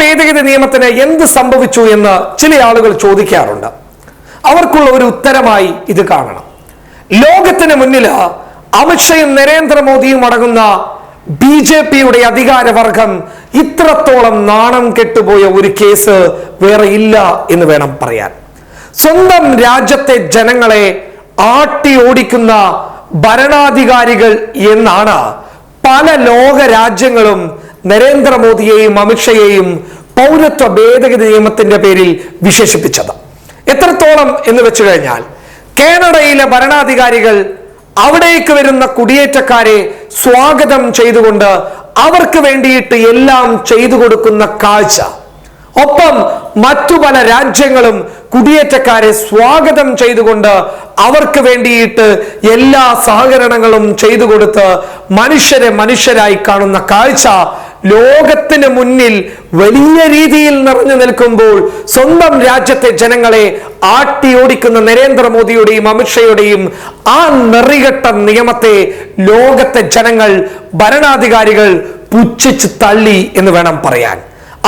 ഭേദഗതി നിയമത്തിന് എന്ത് സംഭവിച്ചു എന്ന് ചില ആളുകൾ ചോദിക്കാറുണ്ട്. അവർക്കുള്ള ഒരു ഉത്തരമായി ഇത് കാണണം. ലോകത്തിന് മുന്നിൽ അമിത്ഷയും നരേന്ദ്രമോദിയും അടങ്ങുന്ന ബി ജെ പിയുടെ അധികാരവർഗം ഇത്രത്തോളം നാണം കെട്ടുപോയ ഒരു കേസ് വേറെ ഇല്ല എന്ന് വേണം പറയാൻ. സ്വന്തം രാജ്യത്തെ ജനങ്ങളെ ആട്ടി ഓടിക്കുന്ന ഭരണാധികാരികൾ എന്നാണ് പല ലോക രാജ്യങ്ങളും നരേന്ദ്രമോദിയെയും അമിത്ഷയെയും പൗരത്വ ഭേദഗതി നിയമത്തിന്റെ പേരിൽ വിശേഷിപ്പിച്ചത്. എത്രത്തോളം എന്ന് വെച്ചു കഴിഞ്ഞാൽ കാനഡയിലെ ഭരണാധികാരികൾ അവിടേക്ക് വരുന്ന കുടിയേറ്റക്കാരെ സ്വാഗതം ചെയ്തുകൊണ്ട് അവർക്ക് വേണ്ടിയിട്ട് എല്ലാം ചെയ്തു കൊടുക്കുന്ന കാഴ്ച. ഒപ്പം മറ്റു പല രാജ്യങ്ങളും കുടിയേറ്റക്കാരെ സ്വാഗതം ചെയ്തുകൊണ്ട് അവർക്ക് വേണ്ടിയിട്ട് എല്ലാ സഹകരണങ്ങളും ചെയ്തു കൊടുത്ത് മനുഷ്യരെ മനുഷ്യരായി കാണുന്ന കാഴ്ച ലോകത്തിന് മുന്നിൽ വലിയ രീതിയിൽ നിറഞ്ഞു നിൽക്കുമ്പോൾ സ്വന്തം രാജ്യത്തെ ജനങ്ങളെ ആട്ടി ഓടിക്കുന്ന നരേന്ദ്രമോദിയുടെയും അമിത്ഷയുടെയും ആ നെറികെട്ട നിയമത്തെ ലോകത്തെ ജനങ്ങൾ ഭരണാധികാരികൾ പുച്ഛിച്ച് തള്ളി എന്ന് വേണം പറയാൻ.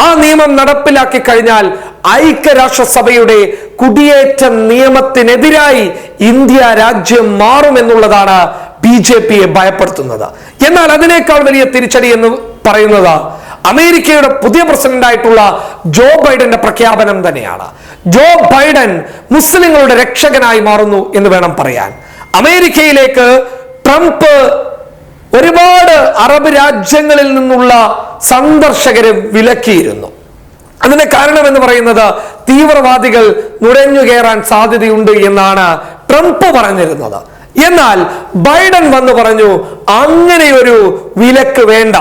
ആ നിയമം നടപ്പിലാക്കി കഴിഞ്ഞാൽ ഐക്യരാഷ്ട്രസഭയുടെ കുടിയേറ്റ നിയമത്തിനെതിരായി ഇന്ത്യ രാജ്യം മാറുമെന്നുള്ളതാണ് ബി ജെ പിയെ ഭയപ്പെടുത്തുന്നത്. എന്നാൽ അതിനേക്കാൾ വലിയ തിരിച്ചടി എന്ന് പറയുന്നത് അമേരിക്കയുടെ പുതിയ പ്രസിഡന്റ് ആയിട്ടുള്ള ജോ ബൈഡന്റെ പ്രഖ്യാപനം തന്നെയാണ്. ജോ ബൈഡൻ മുസ്ലിങ്ങളുടെ രക്ഷകനായി മാറുന്നു എന്ന് വേണം പറയാൻ. അമേരിക്കയിലേക്ക് ട്രംപ് ഒരുപാട് അറബ് രാജ്യങ്ങളിൽ നിന്നുള്ള സന്ദർശകരെ വിലക്കിയിരുന്നു. അതിന് കാരണം എന്ന് പറയുന്നത് തീവ്രവാദികൾ നുഴഞ്ഞു കയറാൻ സാധ്യതയുണ്ട് എന്നാണ് ട്രംപ് പറഞ്ഞിരുന്നത്. എന്നാൽ ബൈഡൻ വന്ന് പറഞ്ഞു അങ്ങനെയൊരു വിലക്ക് വേണ്ട.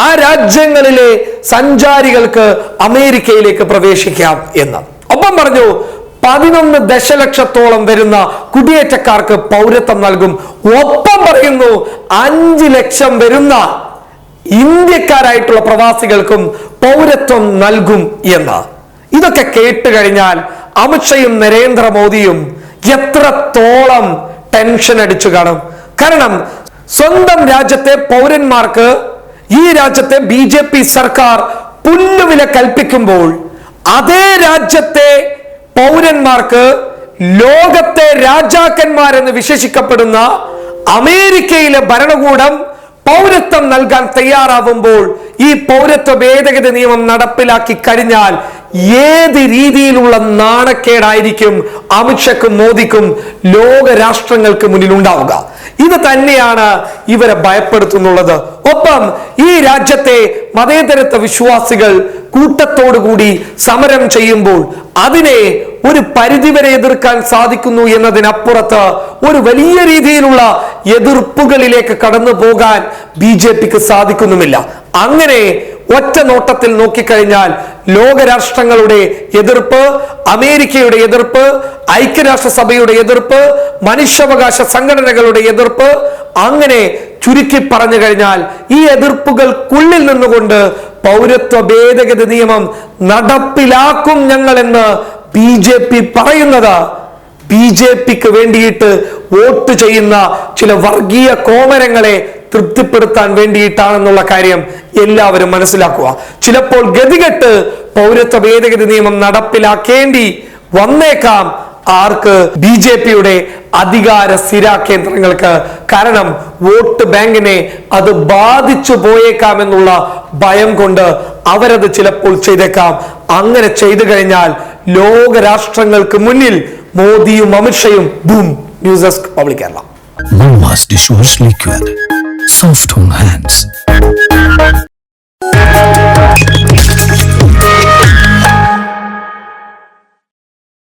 ആ രാജ്യങ്ങളിലെ സഞ്ചാരികൾക്ക് അമേരിക്കയിലേക്ക് പ്രവേശിക്കാം എന്ന്. ഒപ്പം പറഞ്ഞു പതിനൊന്ന് ദശലക്ഷത്തോളം വരുന്ന കുടിയേറ്റക്കാർക്ക് പൗരത്വം നൽകും. ഒപ്പം പറയുന്നു അഞ്ച് ലക്ഷം വരുന്ന ഇന്ത്യക്കാരായിട്ടുള്ള പ്രവാസികൾക്കും പൗരത്വം നൽകും എന്ന്. ഇതൊക്കെ കേട്ട് കഴിഞ്ഞാൽ അമിത്ഷയും നരേന്ദ്രമോദിയും എത്രത്തോളം ടെൻഷൻ അടിച്ചു കാണും. കാരണം സ്വന്തം രാജ്യത്തെ പൗരന്മാർക്ക് ഈ രാജ്യത്തെ ബി ജെ പി സർക്കാർ പുല്ലുവില കൽപ്പിക്കുമ്പോൾ അതേ രാജ്യത്തെ പൗരന്മാർക്ക് ലോകത്തെ രാജാക്കന്മാരെന്ന് വിശേഷിക്കപ്പെടുന്ന അമേരിക്കയിലെ ഭരണകൂടം പൗരത്വം നൽകാൻ തയ്യാറാവുമ്പോൾ ഈ പൗരത്വ ഭേദഗതി നിയമം നടപ്പിലാക്കി കഴിഞ്ഞാൽ ഏത് രീതിയിലുള്ള നാണക്കേടായിരിക്കും അമിത്ഷക്കും മോദിക്കും ലോക രാഷ്ട്രങ്ങൾക്ക് മുന്നിൽ ഉണ്ടാവുക ഇത് തന്നെയാണ് ഇവരെ ഭയപ്പെടുത്തുന്നുള്ളത്. ഒപ്പം ഈ രാജ്യത്തെ മതേതരത്വ വിശ്വാസികൾ കൂട്ടത്തോടുകൂടി സമരം ചെയ്യുമ്പോൾ അതിനെ ഒരു പരിധിവരെ എതിർക്കാൻ സാധിക്കുന്നു എന്നതിനപ്പുറത്ത് ഒരു വലിയ രീതിയിലുള്ള എതിർപ്പുകളിലേക്ക് കടന്നു പോകാൻ ബി സാധിക്കുന്നുമില്ല. അങ്ങനെ ഒറ്റ നോട്ടത്തിൽ നോക്കിക്കഴിഞ്ഞാൽ ലോകരാഷ്ട്രങ്ങളുടെ എതിർപ്പ് അമേരിക്കയുടെ എതിർപ്പ് ഐക്യരാഷ്ട്രസഭയുടെ എതിർപ്പ് മനുഷ്യാവകാശ സംഘടനകളുടെ എതിർപ്പ് അങ്ങനെ ചുരുക്കി പറഞ്ഞു കഴിഞ്ഞാൽ ഈ എതിർപ്പുകൾക്കുള്ളിൽ നിന്നുകൊണ്ട് പൗരത്വ ഭേദഗതി നിയമം നടപ്പിലാക്കും ഞങ്ങൾ എന്ന് ബി ജെ പി പറയുന്നത്. ബി ജെ പിക്ക് വേണ്ടിയിട്ട് വോട്ട് ചെയ്യുന്ന ചില വർഗീയ കോമരങ്ങളെ തൃപ്തിപ്പെടുത്താൻ വേണ്ടിയിട്ടാണെന്നുള്ള കാര്യം എല്ലാവരും മനസ്സിലാക്കുക. ചിലപ്പോൾ ഗതികെട്ട് പൗരത്വ ഭേദഗതി നിയമം നടപ്പിലാക്കേണ്ടി വന്നേക്കാം. ആർക്ക്? ബി ജെ പിയുടെ അധികാര സ്ഥിരാ കേന്ദ്രങ്ങൾക്ക്. കാരണം വോട്ട് ബാങ്കിനെ അത് ബാധിച്ചു പോയേക്കാം എന്നുള്ള ഭയം കൊണ്ട് അവരത് ചിലപ്പോൾ ചെയ്തേക്കാം. അങ്ങനെ ചെയ്തു കഴിഞ്ഞാൽ ലോക രാഷ്ട്രങ്ങൾക്ക് മുന്നിൽ മോദിയും അമിത്ഷയും boom. News desk public Kerala. Soft on hands.